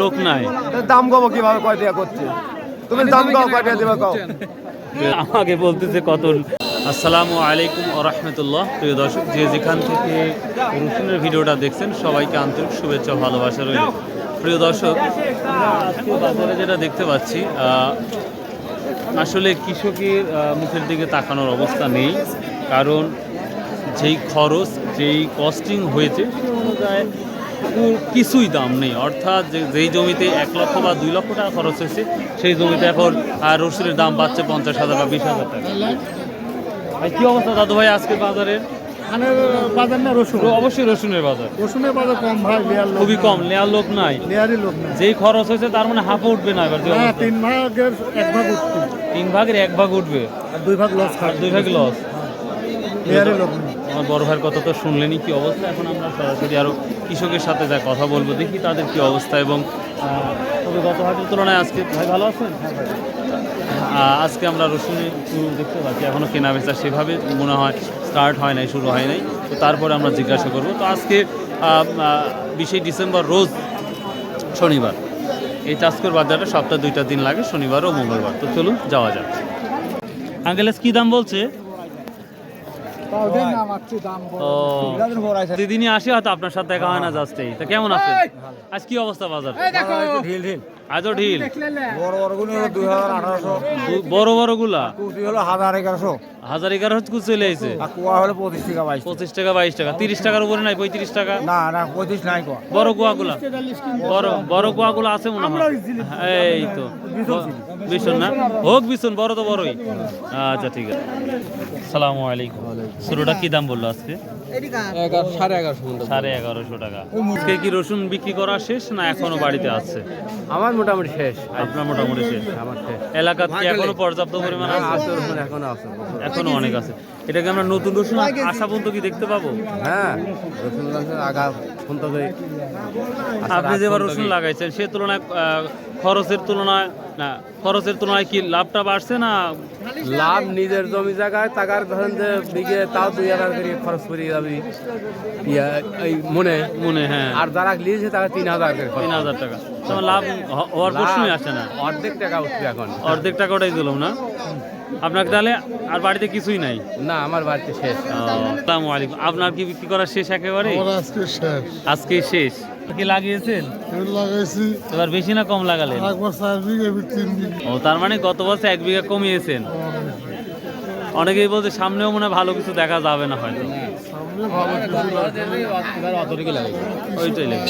লোক নাই। দাম কমো কীভাবে? কয় টাকা করছে? তুমি দাম কম কয় টাকা দেবে কও? আমাকে বলতেছে কত আসসালামু আলাইকুম রহমতুল্লাহ। প্রিয় দর্শক যে যেখান থেকে রসুনের ভিডিওটা দেখছেন সবাইকে আন্তরিক শুভেচ্ছা ভালোবাসা রইল। প্রিয় দর্শক আজকে বাজারে যেটা দেখতে পাচ্ছি আসলে কৃষকের মুখের দিকে তাকানোর অবস্থা নেই। কারণ যেই খরচ যেই কস্টিং হয়েছে সেই অনুযায়ী কিছুই দাম নেই। অর্থাৎ যে- যেই জমিতে এক লক্ষ বা দুই লক্ষ টাকা খরচ হয়েছে সেই জমিতে এখন আর রসুনের দাম পাচ্ছে পঞ্চাশ হাজার বা বিশ হাজার টাকা। ভাই, কি অবস্থা দাদু ভাই আজকে বাজারের ধানের বাজার না রসুন? অবশ্যই রসুনের বাজার। রসুনের বাজার কম ভাই লেয়ার লোক খুবই কম লোক নাই। লোক যেই খরচ হয়েছে তার মানে হাফে উঠবে না এবার হ্যাঁ। তিন ভাগের এক ভাগ তিন ভাগের এক ভাগ উঠবে। আর দুই ভাগ লস দুই ভাগ লস লোক আমার বড় ভাইয়ের কথা তো শুনলেনি কি অবস্থা? এখন আমরা সরাসরি আরও কৃষকের সাথে যা কথা বলব, দেখি তাদের কি অবস্থা এবং তবে গত হাটের তুলনায় আজকে ভাই ভালো আছেন? আজকে আমরা রসুনের শুরু দেখতে পাচ্ছি এখনও কেনা বেচা সেভাবে মনে হয় স্টার্ট হয় নাই, শুরু হয় নাই। তো তারপরে আমরা জিজ্ঞাসা করব। তো আজকে বিশে ডিসেম্বর রোজ শনিবার, এই চাষকর বাজারে সপ্তাহে দুইটা দিন লাগে, শনিবার ও মঙ্গলবার। তো চলুন, যাওয়া যাক। আঙ্কেলেস কি দাম বলছে তাও দেন না আমার চেয়ে দাম বড়। ও দিদিনই আসি হয়তো আপনার সাথে দেখা হয় না জাস্টেই তা কেমন আছে আজ কি অবস্থা বাজার? ঢিল ঢিল। আজও ঢিল। বড় বড়গুলো হলো দুই হাজার আঠারোশো। বড় বড়গুলা কুচি হলো হাজার এগারোশো। হাজার এগারো হচ্ছে চলে এসে আর কুয়া হলো পঁচিশ টাকা বাইশ পঁচিশ টাকা বাইশ টাকা। তিরিশ টাকার উপরে নাই পঁয়ত্রিশ টাকা? না না পঁচিশ নাই কুয়া। বড় কুয়াগুলা? বড় বড় কুয়াগুলো আছে মনে হয়। এই তো। ভীষণ না? হোক ভীষণ বড় তো বড়ই। আচ্ছা ঠিক আছে। সালামু আলাইকুম। শুরুটা কি দাম বলল আজকে? সাড়ে এগারোশো সাড়ে এগারোশো টাকা। আজকে কি রসুন বিক্রি করা শেষ না এখনও বাড়িতে আছে? আমার মোটামুটি শেষ। আপনার মোটামুটি শেষ। আমার শেষ। এলাকার কি এখনও পর্যাপ্ত পরিমাণ আছে? আছে এখনও আছে এখনও অনেক আছে। এটাকে আমরা নতুন রসুন আসা পর্যন্ত কি দেখতে পাবো? হ্যাঁ রসুন গাছের আগা ফোন তো দেয়। আপনি যেবার রসুন লাগাইছেন সে তুলনায় আহ, খরচের তুলনায় না খরচের তুলনায় কি লাভটা বাড়ছে না? লাভ নিজের জমি জায়গায় টাকার ধরেন যে বিঘে তাও দুই হাজার করে খরচ করে যাবি ইয়া, এই মনে। মনে হ্যাঁ। আর যারা লিয়েছে তারা তিন হাজার তিন হাজার টাকা। তোমার লাভ হওয়ার প্রশ্নই আসে না। অর্ধেক টাকা উঠবে এখন। অর্ধেক টাকা ওটাই দিলাম না? আপনাকে তাহলে আর বাড়িতে কিছুই নাই? না আমার বাড়িতে শেষ। আসসালামু আলাইকুম। আপনার কি বিক্রি করা শেষ একেবারে? আমার আজকে শেষ। আজকে শেষ। কি লাগিয়েছেন? লাগাইছি। এবার বেশি না কম লাগালেন? একবার চার বিঘে তিন বিঘে। ও তার মানে গত বছর এক বিঘা কমিয়েছেন। অনেকেই বলছে সামনেও মনে হয় ভালো কিছু দেখা যাবে না হয়তো। সামনে ভালো কিছু ওইটাই লাগে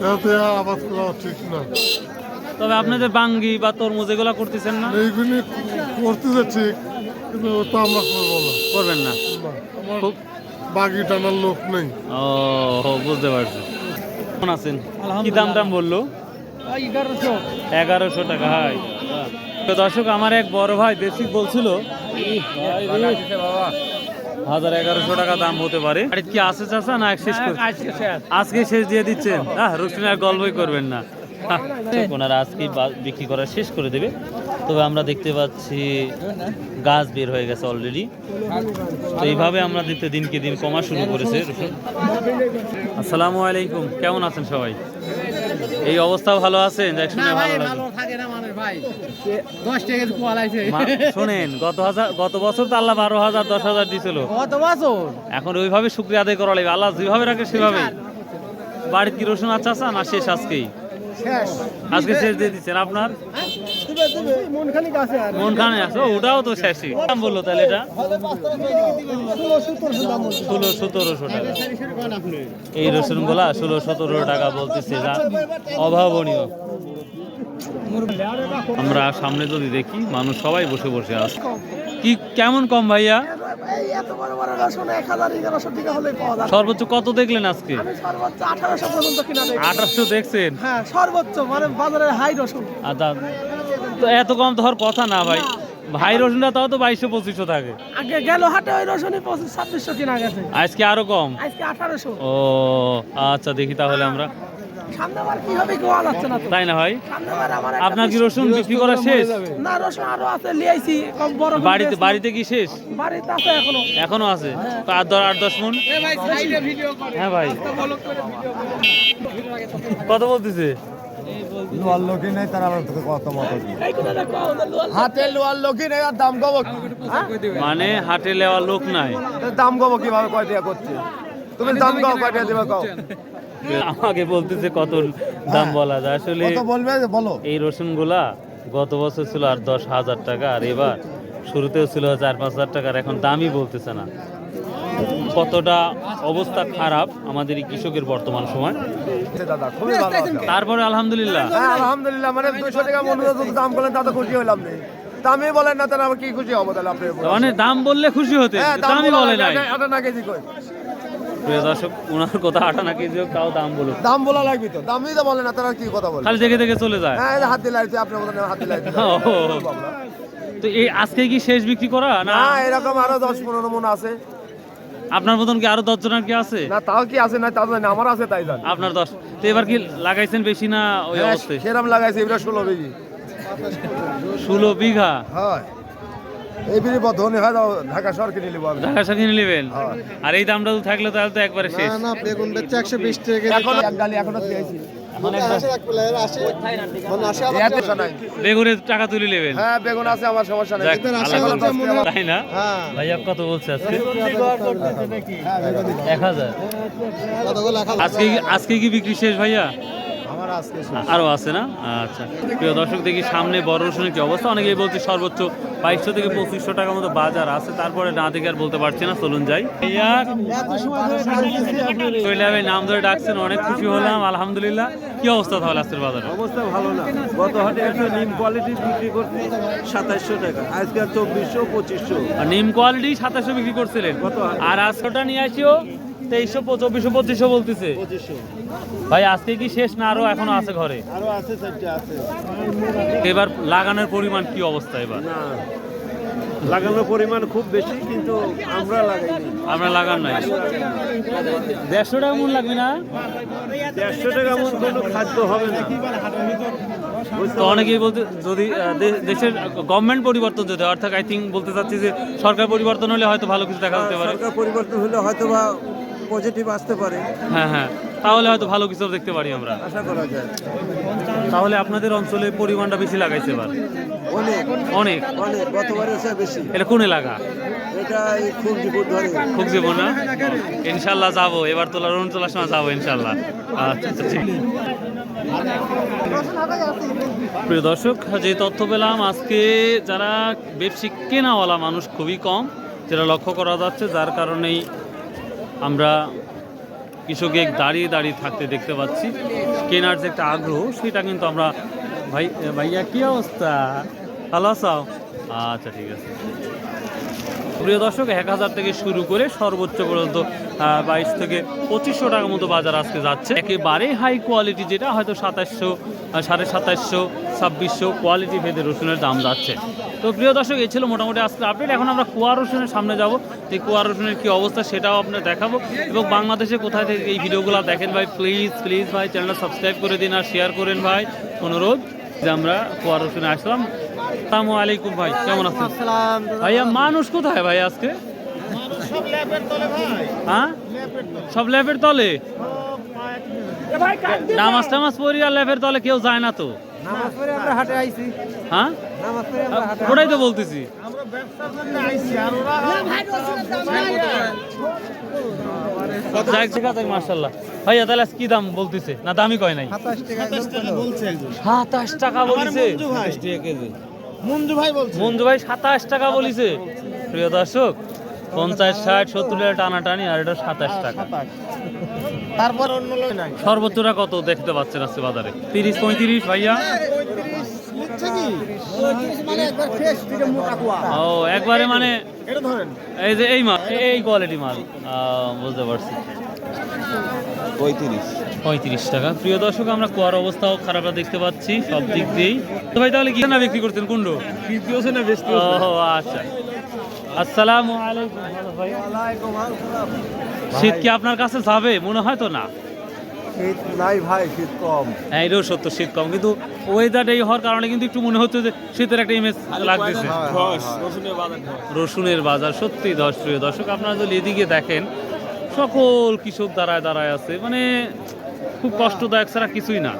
তাতে আবাদ করা ঠিক না। তবে আপনাদের বাঙ্গি বা তরমুজ এগুলো করতেছেন না? এইগুলি করতেছে ঠিক কিন্তু ওটা আমরা করব না। করবেন না? আমার বাগি টানার লোক নেই। ও হো, বুঝতে পারছি। কেমন আছেন? কি দাম দাম বলল? এগারোশো। টাকা হাই। তো দর্শক আমার এক বড় ভাই বেসিক বলছিল হাজার এগারোশো টাকা দাম হতে পারে। আর কি আছে চাষা না শেষ আজকে শেষ। দিয়ে দিচ্ছেন হ্যাঁ রসুন আর গল্পই করবেন না। ওনারা আজকে বিক্রি করা শেষ করে দেবে। তবে আমরা দেখতে পাচ্ছি গাছ বের হয়ে গেছে অলরেডি তো এইভাবে আমরা দেখতে দিনকে দিন কমা শুরু করেছে রসুন। আসসালামু আলাইকুম। কেমন আছেন সবাই? এই অবস্থা ভালো আছেন? শুনে ভালো। শোনেন গত হাজার গত বছর তো আল্লাহ বারো হাজার দশ হাজার দিছিল। কত বছর? এখন ওইভাবে শুক্রিয়া আদায় করা লাগবে। আল্লাহ যেভাবে রাখে সেভাবে বাড়ির কি রসুন আচ্ছা আচ্ছা না শেষ আজকেই? আজকে শেষ দিয়ে দিচ্ছেন। আপনার? মন আছে খানে আছে। ওটাও তো শেষই। দাম বলল তাহলে এটা? ষোলো সতেরোশো টাকা। এই রসুনগুলা ষোলো সতেরো টাকা বলতেছে। অভাবনীয়। আমরা সামনে যদি দেখি মানুষ সবাই বসে বসে আছে। কি কেমন কম ভাইয়া? রসুন সর্বোচ্চ কত দেখলেন আজকে? আঠারোশো দেখছেন? হ্যাঁ সর্বোচ্চ মানে বাজারের হাই রসুন আর তো এত কম ধর কথা না ভাই। ভাই রসুনটা তাও তো বাইশশো পঁচিশশো থাকে। আগে গেল হাটে ওই রসুনই পঁচিশ ছাব্বিশশো কিনা গেছে। আজকে আরও কম? আজকে আঠারোশো। ও আচ্ছা দেখি তাহলে আমরা। সামনে কি হবে গোয়া যাচ্ছে না তাই না ভাই? আমার আপনার কি রসুন বিক্রি করা শেষ? না রসুন আরও আছে লিয়াইছি কম বড় বাড়িতে বাড়িতে কি শেষ? বাড়িতে আছে এখনও। এখনও আছে? তো আর দশ আট দশ মন? হ্যাঁ ভাই। কত বলতেছে? লোয়ার লোকই নেই তারা আমার তোকে কত মতো হাতে লোয়ার লোকই নেই আর দাম কব মানে হাটে লেওয়া লোক নাই। দাম কব কীভাবে কয় করছে? তুমি দাম কও কয় টাকা দিবে কও? আমাকে বলতেছে কত দাম বলা যায়। আসলে কত বলবে বলো। এই রসুনগুলা গত বছর ছিল আর দশ হাজার টাকা আর এবার শুরুতেও ছিল চার পাঁচ হাজার টাকার এখন দামই বলতেছে না। কতটা অবস্থা খারাপ আমাদের এই কৃষকের বর্তমান সময়। দাদা খুবই ভালো তারপরে আলহামদুলিল্লাহ। হ্যাঁ আলহামদুলিল্লাহ মানে দুশো টাকা মনে দাম বলেন তাতে খুশি হলাম দামই বলেন না তাহলে আমার কি খুশি হব তাহলে আপনি মানে দাম বললে খুশি হতে হ্যাঁ দামই বলে আটা না কেজি কই? প্রিয় দর্শক ওনার কথা আটা না কেজি তাও দাম বলুক। দাম বলা লাগবে তো দামই তো বলে না তারা কি কথা বলে খালি দেখে দেখে চলে যায়। হ্যাঁ হাত আপনার হাত তো এই আজকে কি শেষ বিক্রি করা না এরকম আরও দশ পনেরো মন আছে। আপনার মতন কি আরও দশ জনের কি আছে? না তাও কি আছে? না তাও জানি না, আমার আছে তাই জানি। আপনার দশ। তো এবার কি লাগাইছেন বেশি না ওই হ্যাঁ, অবস্থায়? সেরম লাগাইছে এবার ষোলো বিঘি। ষোলো বিঘা? হয়। এই বিড়ি হয় ঢাকা শহর কিনে নিবো নেবেন। আর এই দামটা তো থাকলে তাহলে তো একবারে শেষ। না বেগুন বেচছে একশো বিশ টাকা এখন এত নাই বেগুনের টাকা তুলে নেবেন। হ্যাঁ বেগুন আছে আমার সমস্যা নেই। তাই না? হ্যাঁ। ভাইয়া কত বলছে আজকে। এক হাজার। আজকে আজকে কি বিক্রি শেষ ভাইয়া? আরও আছে না? আচ্ছা। প্রিয় দর্শক দেখি সামনে বড় রসুনের কি অবস্থা? অনেকেই বলছে সর্বোচ্চ বাইশশো থেকে পঁচিশশো টাকার মতো বাজার আছে। তারপরে না দেখে আর বলতে পারছি না। চলুন যাই। চলে যাবে নাম ধরে ডাকছেন অনেক খুশি হলাম আলহামদুলিল্লাহ। কি অবস্থা তাহলে আজকের বাজারে? অবস্থা ভালো না। গত হাটে একটা নিম কোয়ালিটি বিক্রি করতে সাতাইশশো টাকা। আজকে চব্বিশশো পঁচিশশো। আর নিম কোয়ালিটি সাতাশশো বিক্রি করছিলেন। আর আজকেটা নিয়ে আসিও। তেইশশো চব্বিশশো পঁচিশশো বলতেছে। ভাই আজকে কি শেষ না আরও এখনও আছে ঘরে? এবার লাগানোর পরিমাণ কি অবস্থা এবার? লাগানোর পরিমাণ খুব বেশি কিন্তু আমরা লাগাইনি আমরা লাগান নাই। দেড়শো টাকা মন লাগবে না? দেড়শো টাকা মন কোনো খাদ্য হবে না। তো অনেকেই বলতে যদি দেশের গভর্নমেন্ট পরিবর্তন যদি অর্থাৎ আই থিঙ্ক বলতে চাচ্ছি যে সরকার পরিবর্তন হলে হয়তো ভালো কিছু দেখা যেতে পারে। সরকার পরিবর্তন হলে হয়তো বা পজিটিভ আসতে পারে। হ্যাঁ হ্যাঁ। তাহলে হয়তো ভালো কিছু দেখতে পারি আমরা। আশা করা যায়। তাহলে আপনাদের অঞ্চলে পরিমাণটা বেশি লাগাইছে এবার? অনেক। অনেক? অনেক গতবারের চেয়ে বেশি। এটা কোন এলাকা এটা খুব ধরে খুব জীবন না? ইনশাল্লাহ যাব। এবার তোলার সময় যাব ইনশাল্লাহ। আচ্ছা আচ্ছা ঠিক। প্রিয় দর্শক যে তথ্য পেলাম আজকে যারা কেনাওয়ালা মানুষ খুবই কম যেটা লক্ষ্য করা যাচ্ছে যার কারণেই আমরা কৃষকে দাঁড়িয়ে দাঁড়িয়ে থাকতে দেখতে পাচ্ছি। কেনার যে একটা আগ্রহ, সেটা কিন্তু আমরা ভাই, ভাইয়া, কি অবস্থা? ভালো আছো? আচ্ছা ঠিক আছে। প্রিয় দর্শক, এক হাজার থেকে শুরু করে সর্বোচ্চ পর্যন্ত বাইশ থেকে পঁচিশশো টাকার মতো বাজার আজকে যাচ্ছে। একেবারে হাই কোয়ালিটি যেটা হয়তো সাতাশশো, সাড়ে সাতাশশো, ছাব্বিশশো কোয়ালিটি ভেদে রসুনের দাম যাচ্ছে। তো প্রিয় দর্শক এই ছিল মোটামুটি আজকে আপডেট এখন আমরা কুয়া রসুনের সামনে যাব। এই কুয়া রসুনের কী অবস্থা সেটাও আপনার দেখাবো। এবং বাংলাদেশে কোথায় থেকে এই ভিডিওগুলো দেখেন ভাই প্লিজ প্লিজ ভাই চ্যানেলটা সাবস্ক্রাইব করে দিন আর শেয়ার করেন ভাই। অনুরোধ যে আমরা কুয়া রসুনে আসলাম। আসসালামু আলাইকুম ভাই কেমন আছেন? ভাইয়া মানুষ কোথায় ভাই আজকে? হ্যাঁ? সব ল্যাপের তলে? নামাজ টামাজ পড়ি আর ল্যাপের তলে কেউ যায় না তো। নামাজ পড়ে আমরা হাটে আইছি। হ্যাঁ? নামাজ পড়ে আমরা হাটে ওটাই তো বলতেছি। যাক ঠিক আছে মার্শাল্লাহ ভাইয়া তাহলে কি দাম বলতেছে? না দামই কয় নাই। সাতাশ টাকা বলছে একজন। সাতাশ টাকা বলছে? মঞ্জু ভাই। বলছে। মঞ্জু ভাই সাতাশ টাকা বলিছে। প্রিয় দর্শক পঞ্চাশ ষাট সত্তর টাকা টানাটানি আর এটা সাতাশ টাকা। তারপর অন্য লোক নাই। সর্বোচ্চটা কত দেখতে পাচ্ছেন আজকে বাজারে? তিরিশ পঁয়ত্রিশ ভাইয়া? মানে ও একবারে মানে এটা ধরেন। এই যে এই মাল এই কোয়ালিটি মাল। আহ, বুঝতে পারছি। পঁয়ত্রিশ। পঁয়ত্রিশ টাকা। প্রিয় দর্শক আমরা কুয়ার অবস্থাও খারাপটা দেখতে পাচ্ছি সব দিক দিয়েই। তো ভাই তাহলে কি না বিক্রি করতেন কুন্ডো? ও আচ্ছা। আসসালামু আলাইকুম। শীত কি আপনার কাছে যাবে? মনে হয় তো না? শীত নাই ভাই শীত কম। হ্যাঁ এটাও সত্য শীত কম। কিন্তু ওয়েদার এই হওয়ার কারণে কিন্তু একটু মনে হচ্ছে যে শীতের একটা ইমেজ লাগতেছে। রসুনের বাজার সত্যি দশ প্রিয় দর্শক আপনারা যদি এদিকে দেখেন সকল কৃষক দাঁড়ায় দাঁড়ায় আছে। মানে খুব কষ্টদায়ক ছাড়া কিছুই না।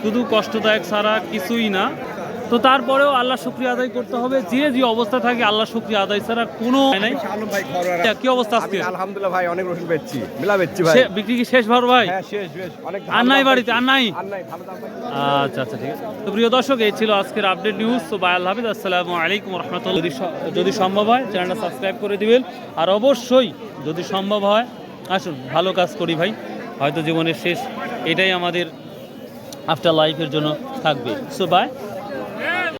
শুধু কষ্টদায়ক ছাড়া কিছুই না। তো তারপরেও আল্লাহ শুক্রিয়া আদায় করতে হবে। যে যে অবস্থা থাকে আল্লাহ শুক্রিয়া আদায় ছাড়া কোনো নাই। কি অবস্থা আজকে? আলহামদুলিল্লাহ ভাই অনেক রসুন বেচছি মেলা বেচছি সে- বিক্রি কি শেষ ভার ভাই? হ্যাঁ শেষ বেশ অনেক আর নাই বাড়িতে আর নাই? ভালো। আচ্ছা আচ্ছা ঠিক আছে। তো প্রিয় দর্শক এই ছিল আজকের আপডেট নিউজ তো বাই আল্লাহ হাফিজ আসসালামু আলাইকুম রহমতুল্লাহ যদি সম্ভব হয় চ্যানেলটা সাবস্ক্রাইব করে দিবেন। আর অবশ্যই যদি সম্ভব হয় আসুন ভালো কাজ করি ভাই। হয়তো জীবনের শেষ এটাই আমাদের আফটার লাইফের জন্য থাকবে। So by